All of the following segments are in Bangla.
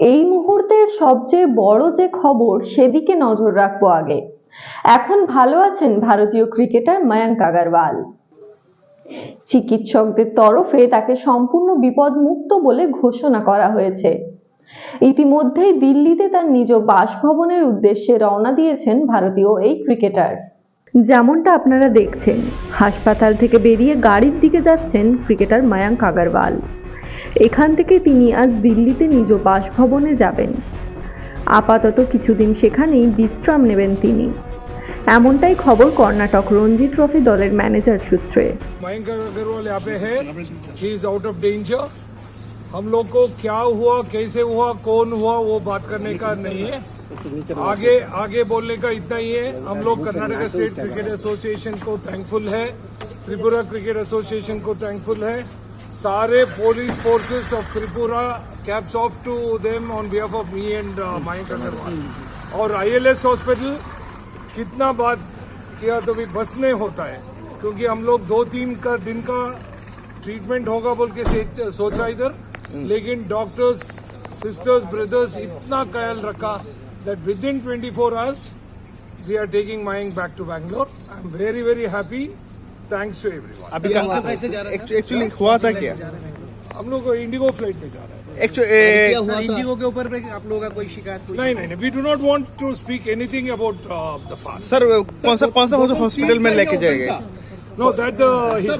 এই মুহূর্তের সবচেয়ে বড় যে খবর সেদিকে নজর রাখব আগে। এখন ভালো আছেন ভারতীয় ক্রিকেটার মায়াঙ্ক আগারওয়াল। চিকিৎসকদের তরফে তাকে সম্পূর্ণ বিপদমুক্ত বলে ঘোষণা করা হয়েছে। ইতিমধ্যেই দিল্লিতে তার নিজ বাসভবনের উদ্দেশ্যে রওনা দিয়েছেন ভারতীয় এই ক্রিকেটার। যেমনটা আপনারা দেখছেন, হাসপাতাল থেকে বেরিয়ে গাড়ির দিকে যাচ্ছেন ক্রিকেটার মায়াঙ্ক আগারওয়াল। এখান থেকে তিনি আজ দিল্লিতে নিজ বাসভবনে যাবেন আপাতত কিছুদিন সেখানেই বিশ্রাম নেবেন তিনি এমনটাই খবর কর্ণাটক রঞ্জি ট্রফি দলের ম্যানেজার সূত্রে मयंक अग्रवाल यहाँ पे है he is out of danger हम लोग को क्या हुआ कैसे हुआ कौन हुआ वो बात करने का नहीं है आगे आगे बोलने का इतना ही है हम लोग कर्नाटक स्टेट क्रिकेट एसोसिएशन को थैंकफुल है त्रिपुरा क्रिकेट एसोसिएशन को थैंकफुल है सारे police forces of Tripura caps off to them on behalf of me and Mayank Agarwal और आईएलएस हॉस्पिटल कितना बात किया तो भी बस नहीं होता है क्योंकि हम लोग दो तीन का दिन का ट्रीटमेंट होगा बोल के सोचा इधर लेकिन डॉक्टर्स सिस्टर्स ब्रदर्स इतना ख्याल रखा that within twenty four hours we are taking Mayank back to Bangalore I am very very happy thanks to everyone अभी कहाँ से जा एक्चुअली हुआ था क्या? हम लोग इंडिगो फ़्लाइट में जा रहे हैं। एक्चुअली हॉस्पिटल में लेके जाएगा? No, that uh, his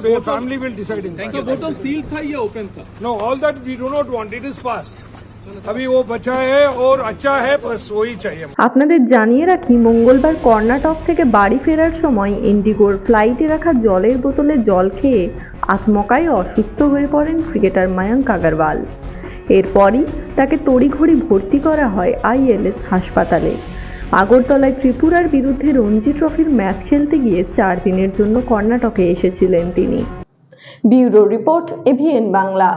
sir, अभी वो बचा है और अच्छा है बस वही चाहिए আপনাদের জানিয়ে রাখি মঙ্গলবার কর্ণাটক থেকে বাড়ি ফেরার সময় ইন্ডিগোর ফ্লাইটে রাখা জলের বোতলে জল খেয়ে আচমকায় অসুস্থ হয়ে পড়েন ক্রিকেটার মায়াঙ্ক আগারওয়াল এরপরই তাকে তড়িঘড়ি ভর্তি করা হয় আইএলএস হাসপাতালে আগরতলায় ত্রিপুরার বিরুদ্ধে রঞ্জি ট্রফির ম্যাচ খেলতে গিয়ে চার দিনের জন্য কর্ণাটকে এসেছিলেন তিনি ব্যুরো রিপোর্ট এভিএন বাংলা